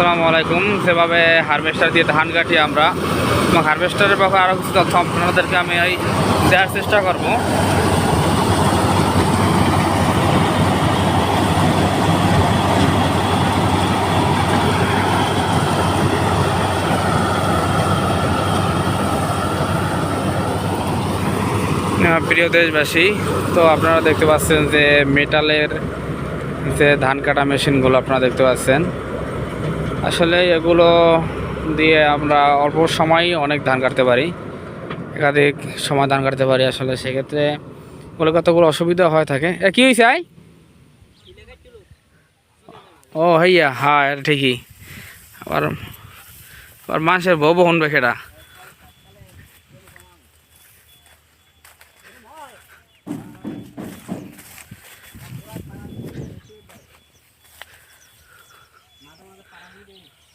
আসসালামু আলাইকুম। যেভাবে হারভেস্টার দিয়ে ধান কাটি আমরা, এবং হারভেস্টারের ব্যাপারে আরও কিছু তথ্য আপনাদেরকে আমি এই দেওয়ার চেষ্টা করব। প্রিয় দেশবাসী, তো আপনারা দেখতে পাচ্ছেন যে মেটালের যে ধান কাটা মেশিনগুলো আপনারা দেখতে পাচ্ছেন। আসলে এগুলো দিয়ে আমরা অল্প সময়ই অনেক ধান কাটতে পারি। একাধিক সময় ধান কাটতে পারি আসলে সেক্ষেত্রে ওগুলো কতগুলো অসুবিধা হয়ে থাকে। এ, কী হয়েছে আই? ও, হইয়া হ্যাঁ ঠিকই। আবার আবার মানুষের বউ বহন বেখেটা what are you doing?